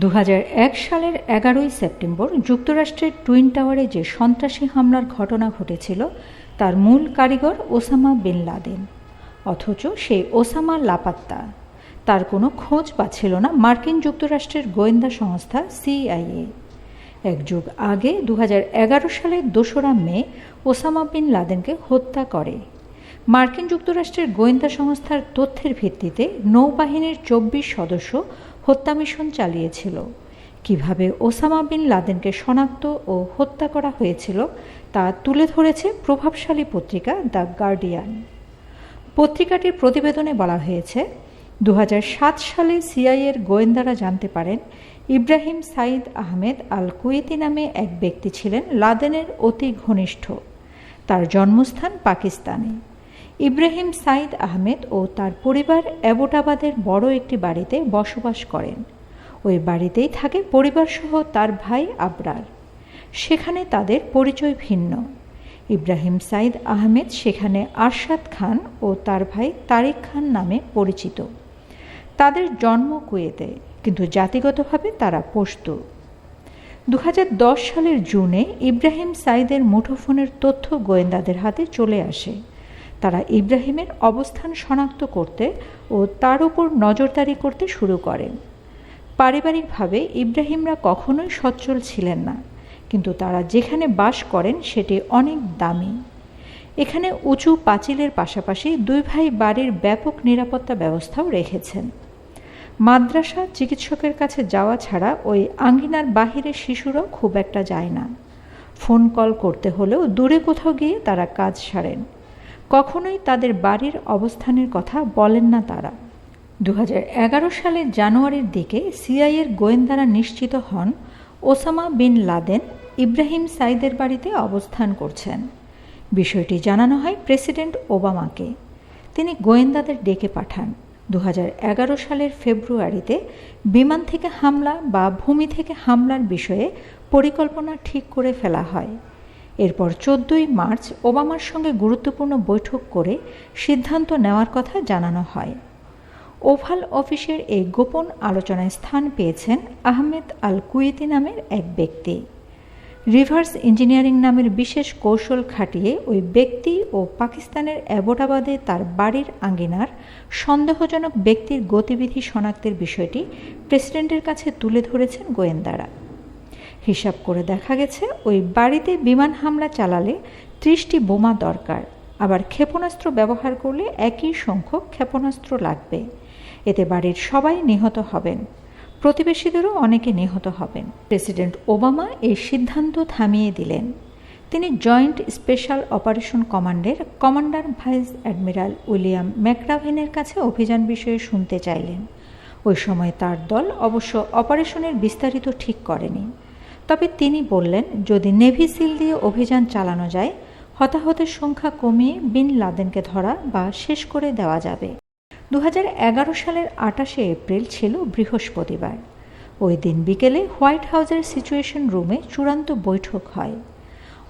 দু হাজার এক সালের এগারোই সেপ্টেম্বর যুক্তরাষ্ট্রের টুইন টাওয়ারে যে সন্ত্রাসী হামলার ঘটনা ঘটেছিল, তার মূল কারিগর ওসামা বিন লাদেন। অথচ সেই ওসামা লাপাত্তা। তার কোনো খোঁজ পাচ্ছিল না মার্কিন যুক্তরাষ্ট্রের গোয়েন্দা সংস্থা সিআইএ। এক যুগ আগে দু সালের দোসরা মে, ওসামা বিন লাদেনকে হত্যা করে। মার্কিন যুক্তরাষ্ট্রের গোয়েন্দা সংস্থার তথ্যের ভিত্তিতে নৌবাহিনীর চব্বিশ সদস্য হত্যা মিশন চালিয়েছিল। কীভাবে ওসামা বিন লাদেনকে শনাক্ত ও হত্যা করা হয়েছিল তা তুলে ধরেছে প্রভাবশালী পত্রিকা দ্য গার্ডিয়ান। পত্রিকাটির প্রতিবেদনে বলা হয়েছে দু হাজার সাত সালে সিআইয়ের গোয়েন্দারা জানতে পারেন, Ibrahim Saeed Ahmed al Kuwaiti নামে এক ব্যক্তি ছিলেন লাদেনের অতি ঘনিষ্ঠ। তার জন্মস্থান পাকিস্তানে। ইব্রাহিম সাইদ আহমেদ ও তার পরিবার অ্যাবোটাবাদের বড় একটি বাড়িতে বসবাস করেন। ওই বাড়িতেই থাকে পরিবারসহ তার ভাই আবরার। সেখানে তাদের পরিচয় ভিন্ন। ইব্রাহিম সাইদ আহমেদ সেখানে আরশাদ খান ও তার ভাই তারিক খান নামে পরিচিত। তাদের জন্ম কুয়েতে, কিন্তু জাতিগতভাবে তারা পশতু। দু সালের জুনে ইব্রাহিম সাইদের মুঠোফোনের তথ্য গোয়েন্দাদের হাতে চলে আসে। তারা ইব্রাহিমের অবস্থান শনাক্ত করতে ও তার উপর নজরদারি করতে শুরু করেন পারিবারিকভাবে ইব্রাহিমরা কখনোই সচ্ছল ছিলেন না, কিন্তু তারা যেখানে বাস করেন সেটি অনেক দামি। এখানে উঁচু পাঁচিলের পাশাপাশি দুই ভাই বাড়ির ব্যাপক নিরাপত্তা ব্যবস্থাও রেখেছেন। মাদ্রাসা চিকিৎসকের কাছে যাওয়া ছাড়া ওই আঙ্গিনার বাহিরে শিশুরাও খুব একটা যায় না। ফোন কল করতে হলেও দূরে কোথাও গিয়ে তারা কাজ সারেন। কখনোই তাদের বাড়ির অবস্থানের কথা বলেন না তারা। দু হাজার এগারো সালের জানুয়ারির দিকে সিআইয়ের গোয়েন্দারা নিশ্চিত হন, ওসামা বিন লাদেন ইব্রাহিম সাইদের বাড়িতে অবস্থান করছেন। বিষয়টি জানানো হয় প্রেসিডেন্ট ওবামাকে। তিনি গোয়েন্দাদের ডেকে পাঠান। দু হাজার এগারো সালের ফেব্রুয়ারিতে বিমান থেকে হামলা বা ভূমি থেকে হামলার বিষয়ে পরিকল্পনা ঠিক করে ফেলা হয়। এরপর চোদ্দই মার্চ ওবামার সঙ্গে গুরুত্বপূর্ণ বৈঠক করে সিদ্ধান্ত নেওয়ার কথা জানানো হয়। ওভাল অফিসের এই গোপন আলোচনায় স্থান পেয়েছেন আহমেদ আল কুয়েতি নামের এক ব্যক্তি। রিভার্স ইঞ্জিনিয়ারিং নামের বিশেষ কৌশল খাটিয়ে ওই ব্যক্তি ও পাকিস্তানের অ্যাবোটাবাদে তার বাড়ির আঙ্গিনার সন্দেহজনক ব্যক্তির গতিবিধি শনাক্তের বিষয়টি প্রেসিডেন্টের কাছে তুলে ধরেছেন গোয়েন্দারা। হিসাব করে দেখা গেছে, ওই বাড়িতে বিমান হামলা চালালে ত্রিশটি বোমা দরকার। আবার ক্ষেপণাস্ত্র ব্যবহার করলে একই সংখ্যক ক্ষেপণাস্ত্র লাগবে। এতে বাড়ির সবাই নিহত হবেন। প্রতিবেশীদেরও অনেকে নিহত হবেন। প্রেসিডেন্ট ওবামা এই সিদ্ধান্ত থামিয়ে দিলেন। তিনি জয়েন্ট স্পেশাল অপারেশন কমান্ডের কমান্ডার ভাইস অ্যাডমিরাল উইলিয়াম ম্যাকরাভেনের কাছে অভিযান বিষয়ে শুনতে চাইলেন। ওই সময় তার দল অবশ্য অপারেশনের বিস্তারিত ঠিক করেনি। তবে তিনি বললেন, যদি নেভি সিল দিয়ে অভিযান চালানো যায়, হতাহতের সংখ্যা কমিয়ে বিন লাদেনকে ধরা বা শেষ করে দেওয়া যাবে। দু হাজার এগারো সালের আটাশে এপ্রিল ছিল বৃহস্পতিবার। ওই দিন বিকেলে হোয়াইট হাউসের সিচুয়েশন রুমে চূড়ান্ত বৈঠক হয়।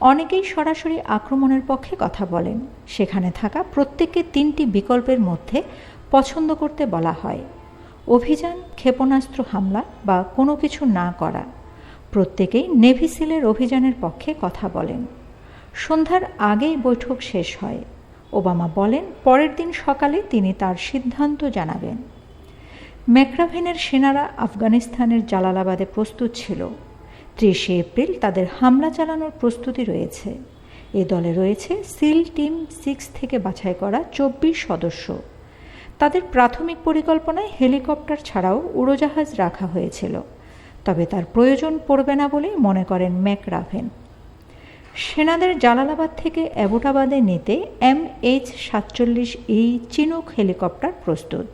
অনেকেই সরাসরি আক্রমণের পক্ষে কথা বলেন। সেখানে থাকা প্রত্যেককে তিনটি বিকল্পের মধ্যে পছন্দ করতে বলা হয়। অভিযান, ক্ষেপণাস্ত্র হামলা বা কোনো কিছু না করা। প্রত্যেকেই নেভি সিলের অভিযানের পক্ষে কথা বলেন। সন্ধ্যার আগেই বৈঠক শেষ হয়। ওবামা বলেন, পরের দিন সকালে তিনি তার সিদ্ধান্ত জানাবেন। ম্যাক্রাভেনের সেনারা আফগানিস্তানের জালালাবাদে প্রস্তুত ছিল। ত্রিশে এপ্রিল তাদের হামলা চালানোর প্রস্তুতি রয়েছে। এ দলে রয়েছে সিল টিম সিক্স থেকে বাছাই করা চব্বিশ সদস্য। তাদের প্রাথমিক পরিকল্পনায় হেলিকপ্টার ছাড়াও উড়োজাহাজ রাখা হয়েছিল। তবে তার প্রয়োজন পড়বে না বলেই মনে করেন ম্যাকরাভেন। সেনাদের জালালাবাদ থেকে অ্যাবোটাবাদে নিতে এম এইচ সাতচল্লিশ এই চিনুক হেলিকপ্টার প্রস্তুত।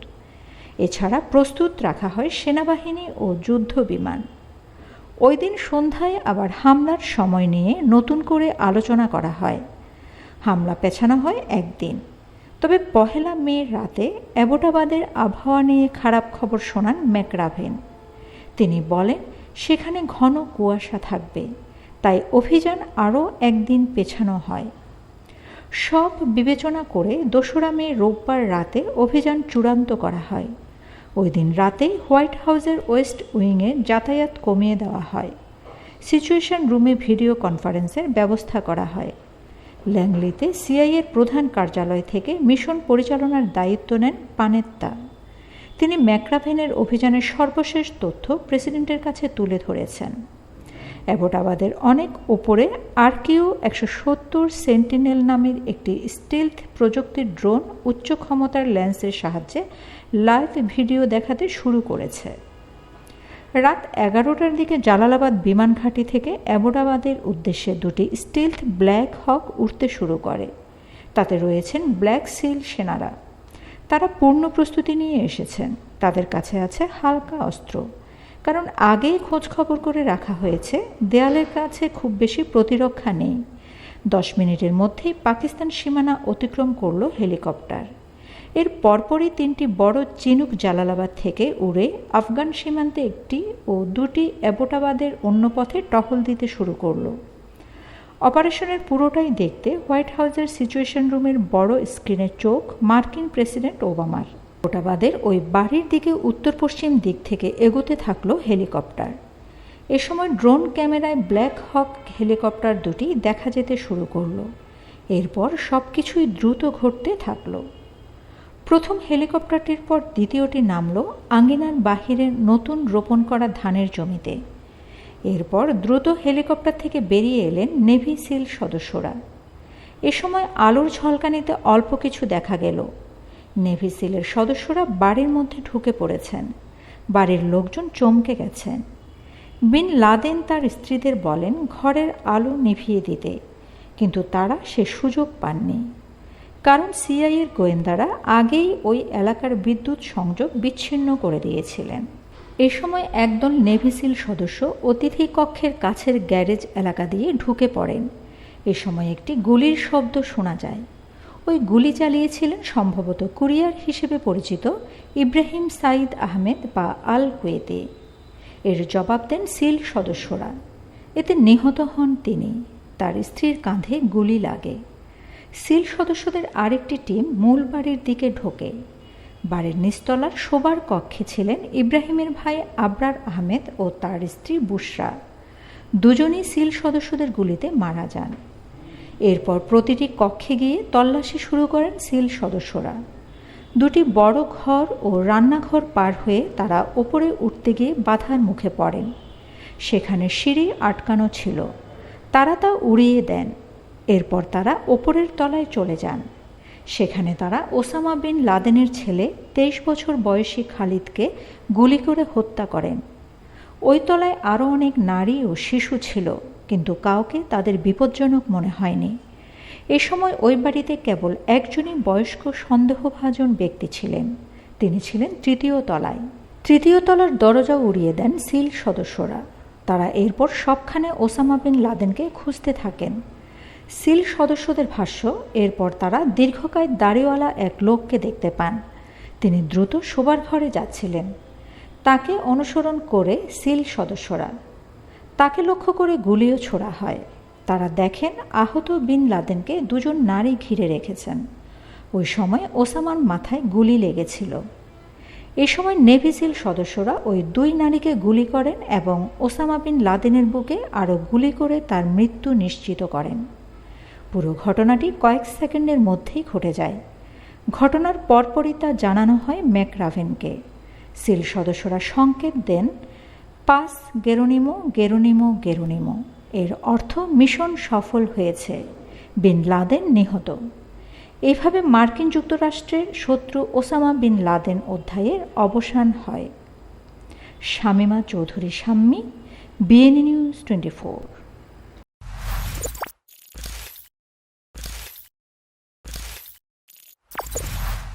এছাড়া প্রস্তুত রাখা হয় সেনাবাহিনী ও যুদ্ধ বিমান। ওই দিন সন্ধ্যায় আবার হামলার সময় নিয়ে নতুন করে আলোচনা করা হয়। হামলা পেছানো হয় একদিন। তবে পহেলা মে রাতে অ্যাবোটাবাদের আবহাওয়া নিয়ে খারাপ খবর শোনান ম্যাকরাভেন। তিনি বলেন, সেখানে ঘন কুয়াশা থাকবে। তাই অভিযান আরও একদিন পেছানো হয়। সব বিবেচনা করে দোসরা মে রোববার রাতে অভিযান চূড়ান্ত করা হয়। ওই দিন রাতেই হোয়াইট হাউসের ওয়েস্ট উইংয়ে যাতায়াত কমিয়ে দেওয়া হয়। সিচুয়েশন রুমে ভিডিও কনফারেন্সের ব্যবস্থা করা হয়। ল্যাংলিতে সিআইএর প্রধান কার্যালয় থেকে মিশন পরিচালনার দায়িত্ব নেন পানেত্তা। তিনি ম্যাক্রাভেনের অভিযানের সর্বশেষ তথ্য প্রেসিডেন্টের কাছে তুলে ধরেছেন। অ্যাবোটাবাদের অনেক ওপরে আরকিউ একশো সত্তর সেন্টিনেল নামের একটি স্টিলথ প্রযুক্তির ড্রোন উচ্চ ক্ষমতার লেন্সের সাহায্যে লাইভ ভিডিও দেখাতে শুরু করেছে। রাত এগারোটার দিকে জালালাবাদ বিমান ঘাঁটি থেকে অ্যাবোটাবাদের উদ্দেশ্যে দুটি স্টিলথ ব্ল্যাক হক উঠতে শুরু করে। তাতে রয়েছেন ব্ল্যাক সিল সেনারা। তারা পূর্ণ প্রস্তুতি নিয়ে এসেছেন। তাদের কাছে আছে হালকা অস্ত্র। কারণ আগেই খোঁজ খবর করে রাখা হয়েছে, দেয়ালের কাছে খুব বেশি প্রতিরক্ষা নেই। দশ মিনিটের মধ্যেই পাকিস্তান সীমানা অতিক্রম করল হেলিকপ্টার। এর পরপরই তিনটি বড় চিনুক জালালাবাদ থেকে উড়ে আফগান সীমান্তে একটি ও দুটি অ্যাবোটাবাদের অন্য পথে টহল দিতে শুরু করল। অপারেশনের পুরোটাই দেখতে হোয়াইট হাউসের সিচুয়েশন রুমের বড় স্ক্রিনের চোখ মার্কিন প্রেসিডেন্ট ওবামার। ওটাবাদের ওই বাড়ির দিকে উত্তর পশ্চিম দিক থেকে এগোতে থাকল হেলিকপ্টার। এ সময় ড্রোন ক্যামেরায় ব্ল্যাক হক হেলিকপ্টার দুটি দেখা যেতে শুরু করল। এরপর সব কিছুই দ্রুত ঘটতে থাকল। প্রথম হেলিকপ্টারটির পর দ্বিতীয়টি নামল আঙ্গিনার বাহিরের নতুন রোপণ করা ধানের জমিতে। এরপর দ্রুত হেলিকপ্টার থেকে বেরিয়ে এলেন নেভি সিল সদস্যরা। এ সময় আলোর ঝলকানিতে অল্প কিছু দেখা গেল। নেভি সিলের সদস্যরা বাড়ির মধ্যে ঢুকে পড়েছেন। বাড়ির লোকজন চমকে গেছেন। বিন লাদেন তার স্ত্রীদের বলেন, ঘরের আলো নিভিয়ে দিতে। কিন্তু তারা সে সুযোগ পাননি। কারণ সিআইয়ের গোয়েন্দারা আগেই ওই এলাকার বিদ্যুৎ সংযোগ বিচ্ছিন্ন করে দিয়েছিলেন। এ সময় একদল নেভিসিল সদস্য অতিথি কক্ষের কাছের গ্যারেজ এলাকা দিয়ে ঢুকে পড়েন। এ সময় একটি গুলির শব্দ শোনা যায়। ওই গুলি চালিয়েছিলেন সম্ভবত কুরিয়ার হিসেবে পরিচিত ইব্রাহিম সাইদ আহমেদ বা আল কুয়েতে। এর জবাব দেন সিল সদস্যরা। এতে নিহত হন তিনি। তার স্ত্রীর কাঁধে গুলি লাগে। সিল সদস্যদের আরেকটি টিম মূল বাড়ির দিকে ঢোকে। বাড়ির নিস্তলার শোবার কক্ষে ছিলেন ইব্রাহিমের ভাই আবরার আহমেদ ও তার স্ত্রী বুসরা দুজনই সিল সদস্যদের গুলিতে মারা যান। এরপর প্রতিটি কক্ষে গিয়ে তল্লাশি শুরু করেন সিল সদস্যরা। দুটি বড় ঘর ও রান্নাঘর পার হয়ে তারা ওপরে উঠতে গিয়ে বাধার মুখে পড়েন। সেখানে সিঁড়ি আটকানো ছিল। তারা তা উড়িয়ে দেন। এরপর তারা ওপরের তলায় চলে যান। সেখানে তারা ওসামা বিন লাদেনের ছেলে তেইশ বছর বয়সী খালিদকে গুলি করে হত্যা করেন। ওই তলায় আরও অনেক নারী ও শিশু ছিল, কিন্তু কাউকে তাদের বিপজ্জনক মনে হয়নি। এ সময় ওই বাড়িতে কেবল একজনই বয়স্ক সন্দেহভাজন ব্যক্তি ছিলেন। তিনি ছিলেন তৃতীয় তলায়। তৃতীয় তলার দরজা উড়িয়ে দেন সিল সদস্যরা। তারা এরপর সবখানে ওসামা বিন লাদেনকে খুঁজতে থাকেন। সিল সদস্যদের ভাষ্য, এরপর তারা দীর্ঘকায় দাড়িওয়ালা এক লোককে দেখতে পান। তিনি দ্রুত শোবার ঘরে যাচ্ছিলেন। তাকে অনুসরণ করে সিল সদস্যরা। তাকে লক্ষ্য করে গুলিও ছোড়া হয়। তারা দেখেন আহত বিন লাদেনকে দুজন নারী ঘিরে রেখেছেন। ওই সময় ওসামার মাথায় গুলি লেগেছিল। এ সময় নেভিসিল সদস্যরা ওই দুই নারীকে গুলি করেন এবং ওসামা বিন লাদেনের বুকে আরও গুলি করে তার মৃত্যু নিশ্চিত করেন। পুরো ঘটনাটি কয়েক সেকেন্ডের মধ্যেই ঘটে যায়। ঘটনার পরপরই তা জানানো হয় ম্যাকরাভেনকে। সিল সদস্যরা সংকেত দেন, পাস গেরোনিমো গেরোনিমো গেরোনিমো। এর অর্থ মিশন সফল হয়েছে। বিন লাদেন নিহত। এভাবে মার্কিন যুক্তরাষ্ট্রের শত্রু ওসামা বিন লাদেন অধ্যায়ের অবসান হয়। Shamima Chowdhury Shammi BNA news twenty four.